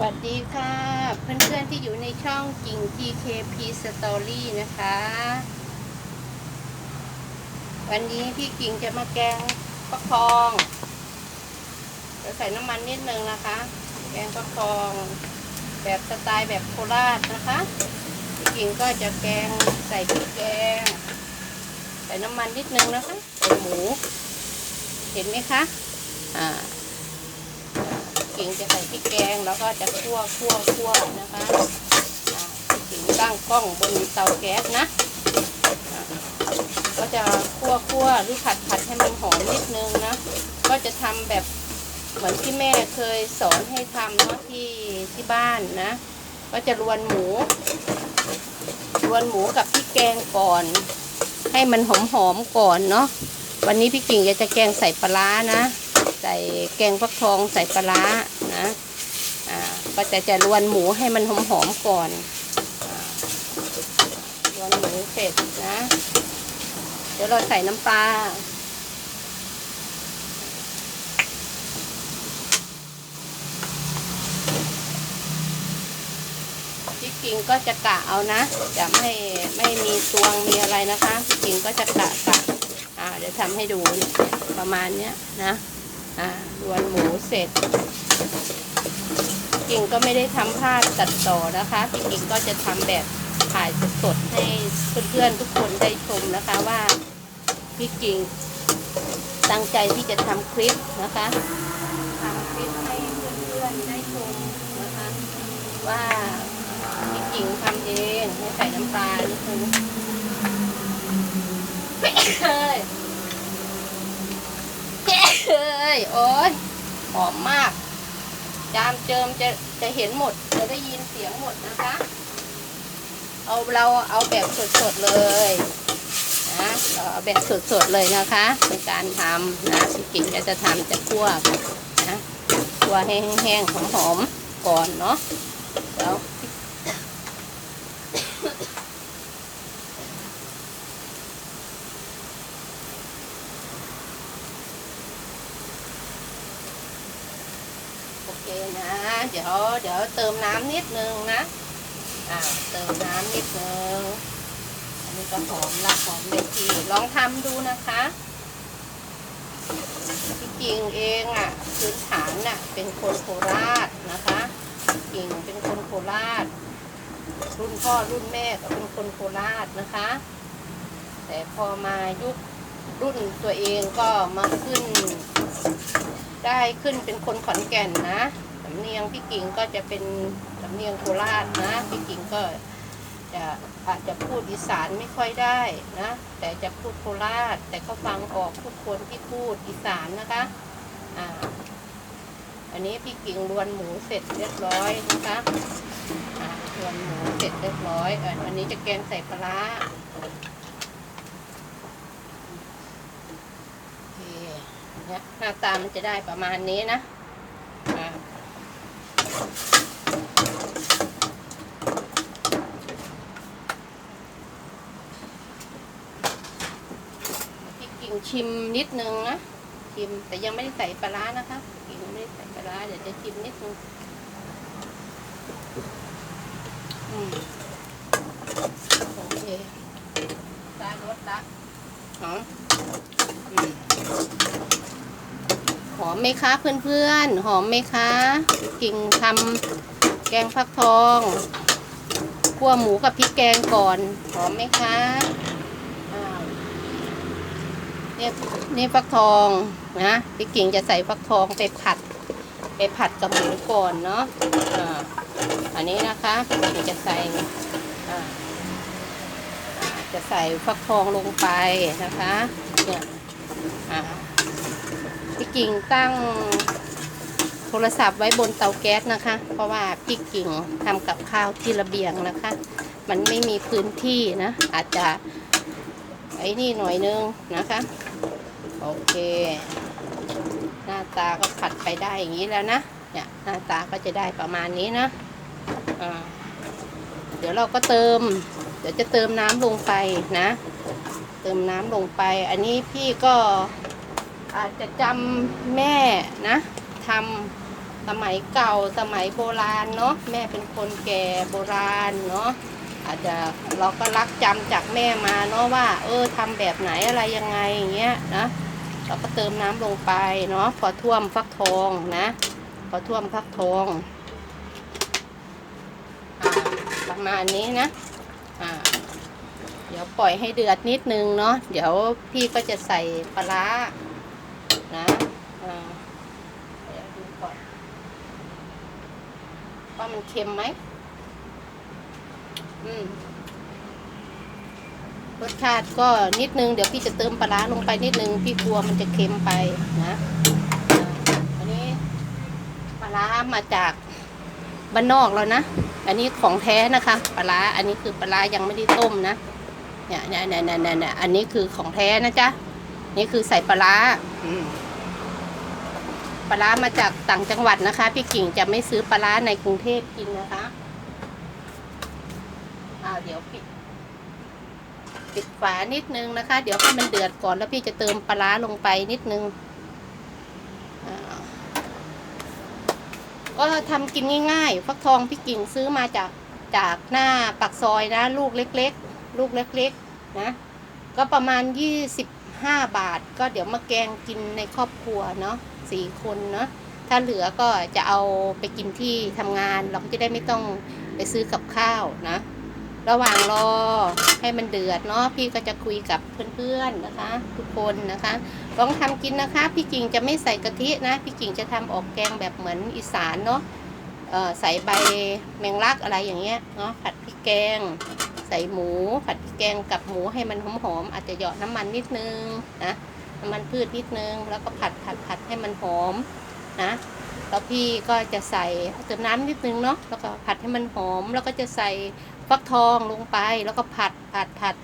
สวัสดีค่ะ เพื่อนๆที่อยู่ในช่องกิ่ง GKP Story นะคะ วันนี้พี่กิ่งจะมาแกงฟักทองจะใส่น้ำมันนิดนึงนะคะ แกงฟักทองแบบสไตล์แบบโคราชนะคะ พี่กิ่งก็จะแกงใส่พริกแกง ใส่น้ำมันนิดนึงนะคะใส่หมู เห็นไหมคะ อ่า กิ่งจะใส่พริกแกงแล้วก็จะคั่วคั่วคั่วนะคะอ่ากิ่งตั้งกล้องบนเตาแก๊สนะ ก็จะคั่วคั่วหรือผัดผัดให้มันหอมนิดนึงนะ ก็จะทำแบบเหมือนที่แม่เคยสอนให้ทำเนาะที่ที่บ้านนะ ก็จะรวนหมู รวนหมูกับพริกแกงก่อน ให้มันหอมหอมก่อนเนาะวันนี้พี่กิ่งจะแกงใส่ปลาร้านะ ใส่แกงฟักทองใส่ปลาร้า ก็จะจะรวนหมูให้มันหอมๆก่อนรวนหมูเสร็จนะ เดี๋ยวเราใส่น้ำปลาพี่กิ่งก็จะกะเอานะ จะไม่ไม่มีตวงมีอะไรนะคะพี่กิ่งก็จะกะกะอ่าเดี๋ยวทำให้ดูประมาณเนี้ยนะอ่ารวนหมูเสร็จ กิ่งก็ไม่ได้ทำพลาดตัดต่อนะคะพี่กิ่งก็จะทำแบบถ่ายสดๆให้เพื่อนๆทุกคนได้ชมนะคะว่าพี่กิ่งตั้งใจที่จะทำคลิปนะคะทำคลิปให้เพื่อนๆได้ชมนะคะ ว่าพี่กิ่งทำเองให้ใส่น้ำปลานิดนึงเฮ้ยเอ้ยโอ้ยหอมมาก จามเจิมจะจะเห็นหมด จะได้ยินเสียงหมดนะคะ เอาเราเอาแบบสดๆเลยนะเอาแบบสดๆเลยนะคะในการทำนะพี่กิ่งก็จะทำจะคั่วนะคั่วแห้งๆหอมๆก่อนเนาะแล้ว โอเคนะ เดี๋ ยวเดี๋ยวเติมน้ำนิดนึงนะอ่าเติมน้ำนิดนึงอันนี้ก็หอมละหอมเด็ดทีลองทำดูนะคะที่จริงเองอะพื้นฐานน่ะเป็นคนโคราชนะคะกิ่งเป็นคนโคราช รุ่นพ่อรุ่นแม่ก็เป็นคนโคราชนะคะ แต่พอมายุครุ่นตัวเองก็มาขึ้น ได้ขึ้นเป็นคนขอนแก่นนะ สำเนียงพี่กิ่งก็จะเป็นสำเนียงโคราชนะพี่กิ่งก็จะอาจจะพูดอีสานไม่ค่อยได้นะ แต่จะพูดโคราช แต่ก็ฟังออกทุกคนที่พูดอีสานนะคะอ่าอันนี้พี่กิ่งรวนหมูเสร็จเรียบร้อยนะคะอ่ารวนหมูเสร็จเรียบร้อยอันนี้จะแกงใส่ปลาร้าโอเคเนี่ยหน้าตามันจะได้ประมาณนี้นะอ่าพี่กิ่ง ชิมนิดนึงนะชิมแต่ยังไม่ได้ใส่ปลาร้านะคะกิ่งยังไม่ได้ใส่ปลาร้าเดี๋ยวจะชิมนิดนึงอืมโอเคตารสละหอมอืมหอมไหมคะเพื่อนๆ หอมไหมคะกิ่งทำแกงฟักทองคั่วหมูกับพริกแกงก่อน หอมไหมคะอ้าว เนี่ยนี่ฟักทองนะพี่กิ่งจะใส่ฟักทองไปผัด ไปผัดกับหมูก่อนเนาะอ่าอันนี้นะคะพี่กิ่งจะใส่อ่าจะใส่ฟักทองลงไปนะคะเนี่ยอ่าพี่กิ่งตั้งโทรศัพท์ไว้บนเตาแก๊สนะคะ เพราะว่าพี่กิ่งทำกับข้าวที่ระเบียงนะคะ มันไม่มีพื้นที่นะ อาจจะไอ้นี่หน่อยนึงนะคะ โอเค หน้าตาก็ผัดไปได้อย่างนี้แล้วนะเนี่ยหน้าตาก็จะได้ประมาณนี้นะอ่าเดี๋ยวเราก็เติม เดี๋ยวจะเติมน้ำลงไปนะ เติมน้ำลงไป อันนี้พี่ก็อาจจะจำแม่นะทำสมัยเก่าสมัยโบราณเนาะแม่เป็นคนแก่โบราณเนาะอาจจะเราก็รักจำจากแม่มาเนาะว่า เออทำแบบไหนอะไรยังไงอย่างเงี้ยนะ เราก็เติมน้ำลงไปเนาะพอท่วมฟักทองนะ พอท่วมฟักทองอประมาณนี้นะอ่าเดี๋ยวปล่อยให้เดือดนิดนึงเนาะเดี๋ยวพี่ก็จะใส่ปลาร้านะอ่าเดี๋ยวดูก่อนว่ามันเค็มไหมอืม รสชาติก็นิดนึงเดี๋ยวพี่จะเติมปลาร้าลงไปนิดนึงพี่กลัวมันจะเค็มไปนะอ่าอันนี้ปลาร้ามาจากบ้านนอกแล้วนะอันนี้ของแท้นะคะ ปลาร้าอันนี้คือปลาร้ายังไม่ได้ต้มนะเนี่ยเนี่ยเนี่ยเนี่ยเนี่ยเนี่ยอันนี้คือของแท้นะจ๊ะนี่คือใส่ปลาร้าอืมปลาร้ามาจากต่างจังหวัดนะคะ พี่กิ่งจะไม่ซื้อปลาร้าในกรุงเทพกินนะคะอ่าเดี๋ยวปิด ปิดฝานิดนึงนะคะ เดี๋ยวให้มันเดือดก่อนแล้วพี่จะเติมปลาร้าลงไปนิดนึงอ่าก็ทำกินง่ายๆ ฟักทองพี่กิ่งซื้อมาจากจากหน้าปักซอยนะ ลูกเล็กๆ ลูกเล็กๆ นะ ก็ประมาณ 25 บาท ก็เดี๋ยวมาแกงกินในครอบครัวเนาะสี่คนเนาะถ้าเหลือก็จะเอาไปกินที่ทำงาน เราก็จะได้ไม่ต้องไปซื้อกับข้าวนะ ระหว่างรอให้มันเดือดเนาะพี่ก็จะคุยกับเพื่อนๆนะคะ ทุกคนนะคะ ลองทำกินนะคะ พี่กิ่งจะไม่ใส่กะทินะ พี่กิ่งจะทำออกแกงแบบเหมือนอีสานเนาะเอ่อใส่ใบแมงลักอะไรอย่างเงี้ยเนาะผัดพริกแกง ใส่หมูผัดพริกแกงกับหมูให้มันหอมๆอาจจะเหยาะน้ำมันนิดนึงนะน้ำมันพืชนิดนึง แล้วก็ผัดผัดผัดให้มันหอมนะแล้วพี่ก็จะใส่เติมน้ำนิดนึงเนาะแล้วก็ผัดให้มันหอม แล้วก็จะใส่ ฟักทองลงไปแล้วก็ผัดผัดผัด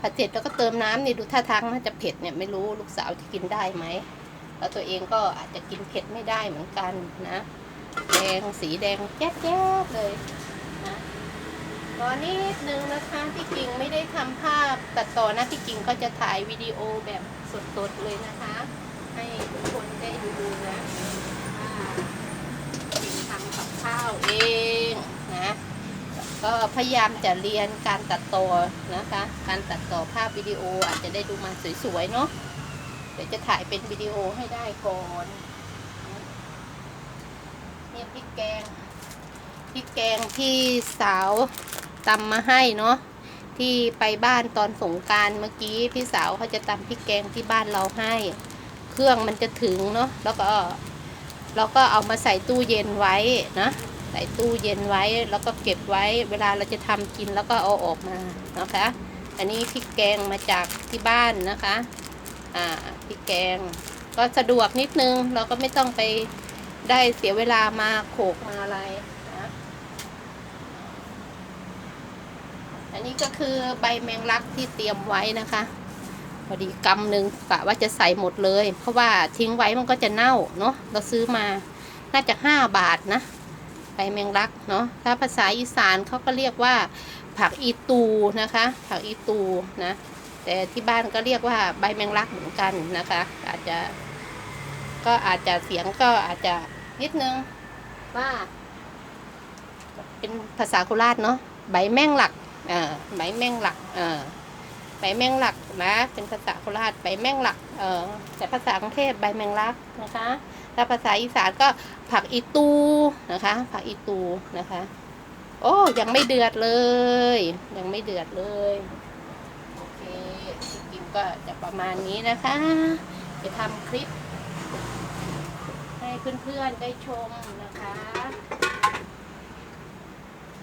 ผัดเสร็จแล้วก็เติมน้ำนี่ดูท่าทางน่าจะเผ็ดเนี่ยไม่รู้ลูกสาวจะกินได้ไหมแล้วตัวเองก็อาจจะกินเผ็ดไม่ได้เหมือนกันนะแดงสีแดงแจ๊ดๆเลยนะตอนนิดนึงนะคะพี่กิ่งไม่ได้ทำภาพตัดต่อนะพี่กิ่งก็จะถ่ายวิดีโอแบบสดๆเลยนะคะ ให้ทุกคนได้ดูนะวิ่งทำกับข้าวเอง ก็พยายามจะเรียนการตัดต่อนะคะ การตัดต่อภาพวิดีโออาจจะได้ดูมาสวยๆเนาะเดี๋ยวจะถ่ายเป็นวิดีโอให้ได้ก่อนเนี่ยพริกแกงพริกแกงที่สาวตำมาให้เนาะที่ไปบ้านตอนสงการเมื่อกี้พี่สาวเขาจะตำพริกแกงที่บ้านเราให้ เครื่องมันจะถึงเนาะแล้วก็เราก็เอามาใส่ตู้เย็นไว้นะ ใส่ตู้เย็นไว้แล้วก็เก็บไว้ เวลาเราจะทำกินแล้วก็เอาออกมานะคะ อันนี้พริกแกงมาจากที่บ้านนะคะอ่าพริกแกง ก็สะดวกนิดนึง เราก็ไม่ต้องไปได้เสียเวลามาโขกมาอะไรนะอันนี้ก็คือใบแมงลักที่เตรียมไว้นะคะ พอดีกำหนึ่งกะว่าจะใส่หมดเลย เพราะว่าทิ้งไว้มันก็จะเน่าเนาะเราซื้อมาน่าจะห้าบาทนะ ใบแมงลักเนาะถ้าภาษาอีสานเขาก็เรียกว่า ผักอีตูนะคะ ผักอีตูนะ แต่ที่บ้านก็เรียกว่าใบแมงลักเหมือนกันนะคะ อาจจะ ก็อาจจะเสียงก็อาจจะนิดนึงว่า เป็นภาษาโคราชเนาะใบแมงลักอ่อใบแมงหลักอ่อ ใบแมงหลักนะ เป็นภาษาโคราชใบแมงหลัก เออแต่ภาษากรุงเทพใบแมงลักนะคะถ้าภาษาอีสานก็ผักอีตูนะคะ ผักอีตูนะคะ โอ้ยังไม่เดือดเลย ยังไม่เดือดเลยโอเคจริงๆก็จะประมาณนี้นะคะ จะทำคลิป ให้เพื่อนๆได้ชมนะคะ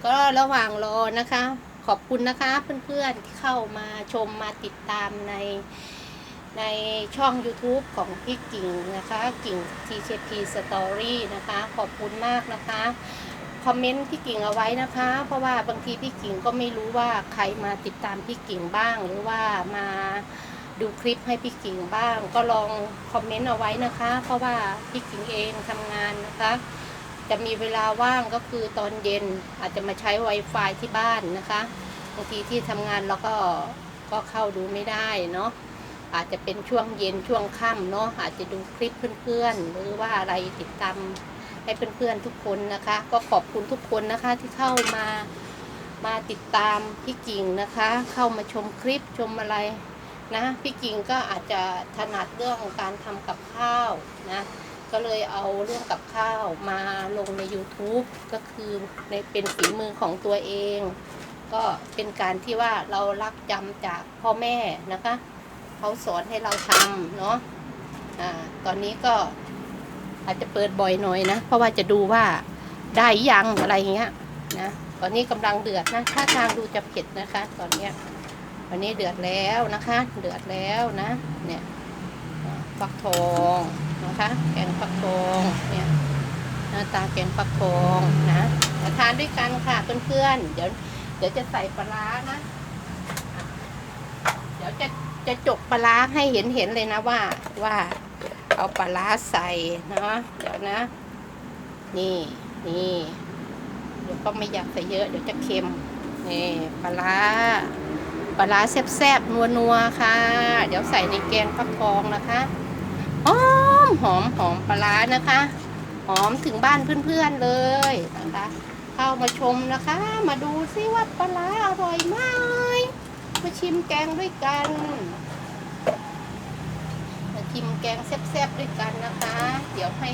ก็ระหว่างรอนะคะ ขอบคุณนะคะเพื่อนๆที่เข้ามาชมมาติดตามในในช่อง YouTube ของพี่กิ่งนะคะกิ่ง TKP Story นะคะ ขอบคุณมากนะคะ คอมเมนต์พี่กิ่งเอาไว้นะคะ เพราะว่าบางทีพี่กิ่งก็ไม่รู้ว่าใครมาติดตามพี่กิ่งบ้าง หรือว่ามาดูคลิปให้พี่กิ่งบ้าง ก็ลองคอมเมนต์เอาไว้นะคะ เพราะว่าพี่กิ่งเองทำงานนะคะ จะมีเวลาว่างก็คือตอนเย็นอาจจะมาใช้ Wi-Fi ที่บ้านนะคะบางทีที่ทำงานเราก็ก็เข้าดูไม่ได้เนาะอาจจะเป็นช่วงเย็นช่วงค่ำเนาะอาจจะดูคลิปเพื่อนๆ หรือว่าอะไรติดตามให้เพื่อนๆทุกคนนะคะ ก็ขอบคุณทุกคนนะคะที่เข้ามามาติดตามพี่กิ่งนะคะ เข้ามาชมคลิปชมอะไรนะพี่กิ่งก็อาจจะถนัดเรื่องการทำกับข้าวนะ ก็เลยเอาเรื่องกับข้าวมาลงใน YouTube ก็คือในเป็นฝีมือของตัวเอง ก็เป็นการที่ว่าเรารักจำจากพ่อแม่นะคะเขาสอนให้เราทำเนาะอ่าตอนนี้ก็อาจจะเปิดบ่อยหน่อยนะ เพราะว่าจะดูว่าได้ยังอะไรเงี้ยนะตอนนี้กำลังเดือดนะถ้าทางดูจะเผ็ดนะคะ ตอนเนี้ยตอนนี้เดือดแล้วนะคะ เดือดแล้วนะเนี่ย ฟักทองนะคะแกงฟักทองเนี่ยหน้าตาแกงฟักทองนะมาทานด้วยกันค่ะเพื่อนๆเดี๋ยวเดี๋ยวจะใส่ปลาร้านะ เดี๋ยวจะจะจกปลาร้าให้เห็นเห็นเลยนะว่าว่าเอาปลาร้าใส่เนาะเดี๋ยวนะ นี่นี่เดี๋ยวก็ไม่อยากใส่เยอะเดี๋ยวจะเค็มนี่ปลาร้าปลาร้าแซ่บๆนัวๆค่ะ เดี๋ยวใส่ในแกงฟักทองนะคะ อมหอมหอมปลาร้นะคะ หอมถึงบ้านเพื่อนๆเลยนะคะ เข้ามาชมนะคะ มาดูซิว่าปลาร้าอร่อยไหมมาชิมแกงด้วยกันมาชิมแกงแซ่บๆด้วยกันนะคะ เดี๋ยวให้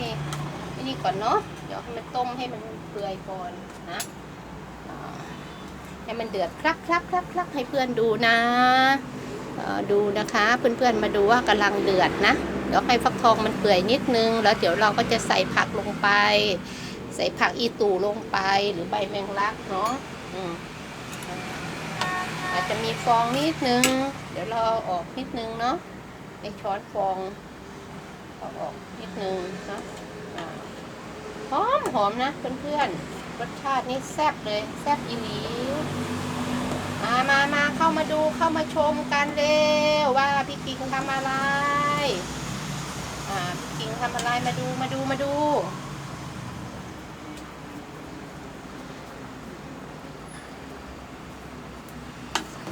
ไอ้นี่ก่อนเนาะเดี๋ยวให้มันต้มให้มันเปื่อยก่อนนะให้มันเดือดคลักคลักคลักคลักให้เพื่อนดูนะดูนะคะ เพื่อนๆมาดูว่ากำลังเดือดนะ เดี๋ยวให้ฟักทองมันเปื่อยนิดนึง แล้วเดี๋ยวเราก็จะใส่ผักลงไป ใส่ผักอีตูลงไปหรือใบแมงลักเนาะอาจจะมีฟองนิดนึง เดี๋ยวเราออกนิดนึงเนาะในช้อนฟองเอาออกนิดนึงเนาะหอมหอมนะเพื่อนๆรสชาตินี่แซ่บเลยแซ่บอีหลีมามามาเข้ามาดูเข้ามาชมกันเร็วว่าพี่กิงทำอะไร กิ่งทำอะไรมาดูมาดูมาดู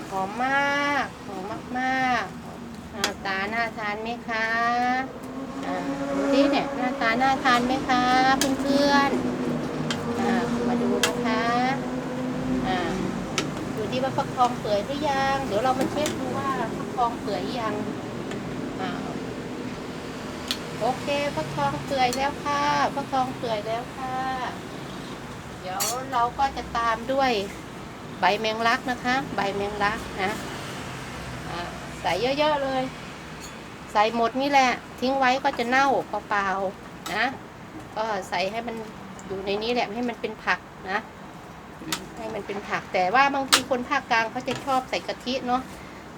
หอมมากหอมมากๆหน้าตาน่าทานไหมคะอ่าดูดิเนี่ยหน้าตาน่าทานไหมคะเพื่อนๆอ่ามาดูนะคะอ่าดูดิว่าฟักทองเปื่อยหรือยัง เดี๋ยวเรามาเช็คดูว่าฟักทองเปื่อยยัง โอเคฟักทองเปื่อยแล้วค่ะฟักทองเปื่อยแล้วค่ะ เดี๋ยวเราก็จะตามด้วยใบแมงลักนะคะ ใบแมงลักนะใส่เยอะๆเลย ใส่หมดนี่แหละ ทิ้งไว้ก็จะเน่าเปล่าๆนะ ก็ใส่ให้มันอยู่ในนี้แหละให้มันเป็นผักนะ ให้มันเป็นผักแต่ว่าบางทีคนภาคกลางเขาจะชอบใส่กะทิเนาะ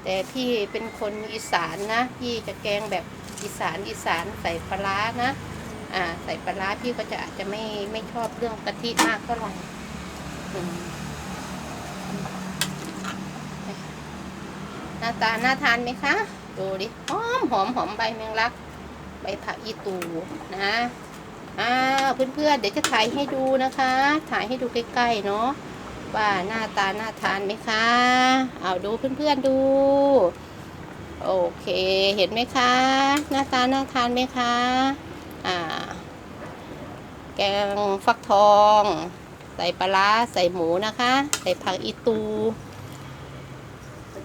แต่พี่เป็นคนอีสานนะพี่จะแกงแบบ อีสานอีสานใส่ปลาร้านะอ่าใส่ปลาร้าพี่ก็จะอาจจะไม่ไม่ชอบเรื่องกะทิมากเท่าไหร่หน้าตาน่าทานไหมคะ ดูดิหอมหอมหอมใบแมงลัก ใบผักอีตูนะอ้าเพื่อนๆเดี๋ยวจะถ่ายให้ดูนะคะ ถ่ายให้ดูใกล้ๆเนาะว่าหน้าตาน่าทานไหมคะ เอาดูเพื่อนๆดู โอเคเห็นไหมคะ หน้าตาน่าทานไหมคะอ่าแกงฟักทอง ใส่ปลาใส่หมูนะคะ ใส่ผักอีตู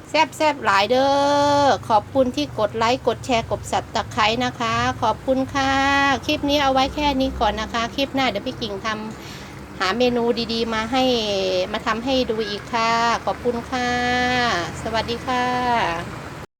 แซบแซบหลายเด้อขอบคุณที่กดไลค์กดแชร์กดสับตะไคร้นะคะ ขอบคุณค่ะ คลิปนี้เอาไว้แค่นี้ก่อนนะคะ คลิปหน้าเดี๋ยวพี่กิ่งทำหาเมนูดีๆ มาให้มาทำให้ดูอีกค่ะ ขอบคุณค่ะ สวัสดีค่ะ